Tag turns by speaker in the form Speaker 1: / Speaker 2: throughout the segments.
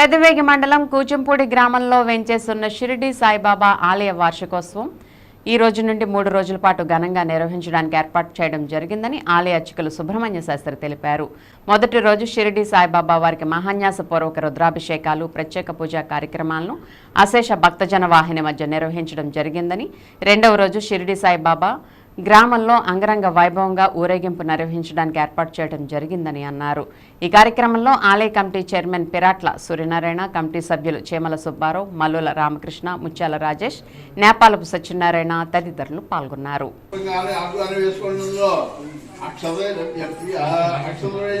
Speaker 1: పెద్దవేగి మండలం కూచంపూడి గ్రామంలో వెంచేస్తున్న షిరిడి సాయిబాబా ఆలయ వార్షికోత్సవం ఈ రోజు నుండి మూడు రోజుల పాటు ఘనంగా నిర్వహించడానికి ఏర్పాటు చేయడం జరిగిందని ఆలయ అర్చకులు సుబ్రహ్మణ్య శాస్త్రి తెలిపారు. మొదటి రోజు షిరిడి సాయిబాబా వారికి మహాన్యాసపూర్వక రుద్రాభిషేకాలు ప్రత్యేక పూజా కార్యక్రమాలను అశేష భక్తజన వాహిని మధ్య నిర్వహించడం జరిగిందని రెండవ రోజు షిరిడి సాయిబాబా గ్రామంలో అంగరంగ వైభవంగా ఊరేగింపు నిర్వహించడానికి ఏర్పాటు చేయడం జరిగిందని అన్నారు. ఈ కార్యక్రమంలో ఆలయ committee chairman Piratla Suryanarayana committee సభ్యులు చేమల సుబ్బారావు మల్లుల రామకృష్ణ ముత్యాల రాజేష్ నేపాలపు సత్యనారాయణ తదితరులు పాల్గొన్నారు.
Speaker 2: అక్షతలు వేసి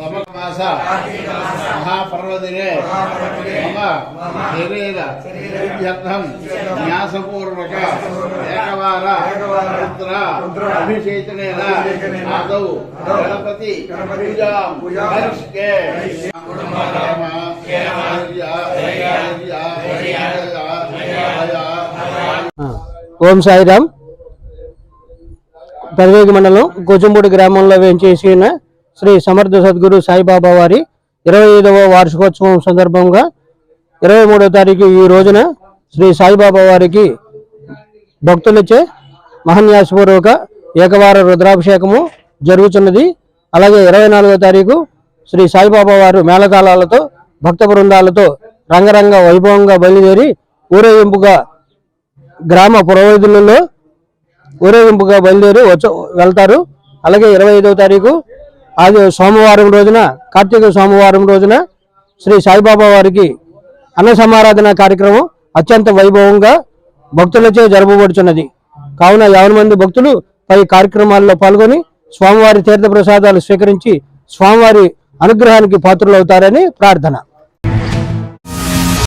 Speaker 2: సమమాస మహాపర్వదినే మమ శరీర. యత్నం న్యాసపూర్వక. ఏకవార. రుద్ర. అభిషేచనేన ఆదౌ. గణపతి. పూజాం. ధైర్య,
Speaker 3: ఓం సాయిరామ్. పెదవేగి మండలం కోచంపూడి గ్రామంలో వేంచేసిన శ్రీ సమర్థ సద్గురు సాయిబాబా వారి ఇరవై ఐదవ వార్షికోత్సవం సందర్భంగా ఇరవై మూడో తారీఖు ఈ రోజున శ్రీ సాయిబాబా వారికి భక్తులచే మహన్యాసపూర్వక ఏకవార రుద్రాభిషేకము జరుగుతున్నది అలాగే ఇరవై నాలుగో తారీఖు శ్రీ సాయిబాబా వారు మేళతాళాలతో భక్త బృందాలతో రంగరంగ వైభవంగా బయలుదేరి ఊరేగింపుగా గ్రామ పురోహితులలో ఊరేగింపుగా బయలుదేరి వచ్చ వెళ్తారు. అలాగే ఇరవై ఐదవ తారీఖు అది సోమవారం రోజున కార్తీక సోమవారం రోజున శ్రీ సాయిబాబా వారికి అన్న సమారాధన కార్యక్రమం అత్యంత వైభవంగా భక్తులచే జరపబడుచున్నది. కావున యావన మంది భక్తులు పై కార్యక్రమాల్లో పాల్గొని స్వామివారి తీర్థ ప్రసాదాలు స్వీకరించి స్వామివారి అనుగ్రహానికి పాత్రలవుతారని ప్రార్థన.